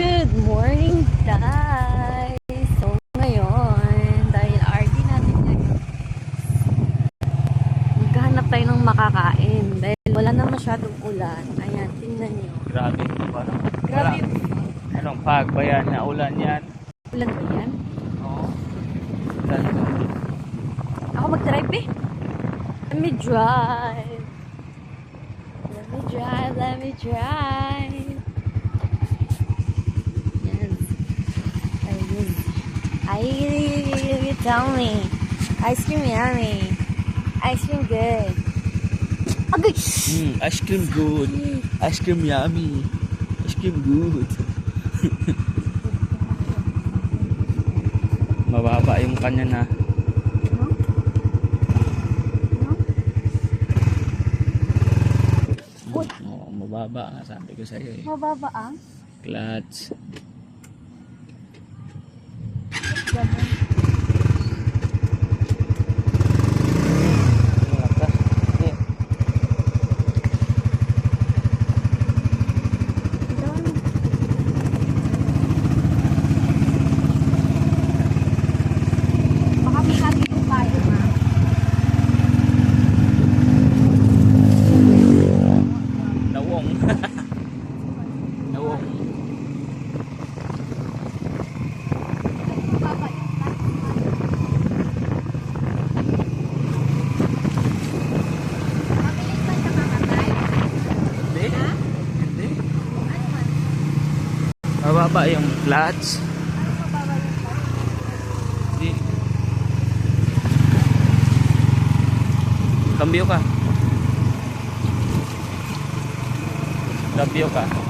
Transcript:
Good morning, guys! So, ngayon, dahil RD natin ngayon, maghahanap tayo ng makakain. Dahil wala na masyadong ulan. Ayan, tingnan nyo. Grabe. Parang, Grabe parang, anong pag ba yan? Na ulan yan? Ulan ba yan? Oo. Ulan. Ako mag-drive eh. Let me drive. Let me drive, let me drive. Ay, you tell me. Ice cream yummy. Ice cream good. Agay! Mm, ice cream good. Ice cream yummy. Ice cream good. Mababa yung kanya na. No? No? Uy. Oo, mababa nga sabi ko sa'yo eh. Mababa ang? Clutch. Mababa yung tayo? Hindi. Cambio ka. Cambio ka.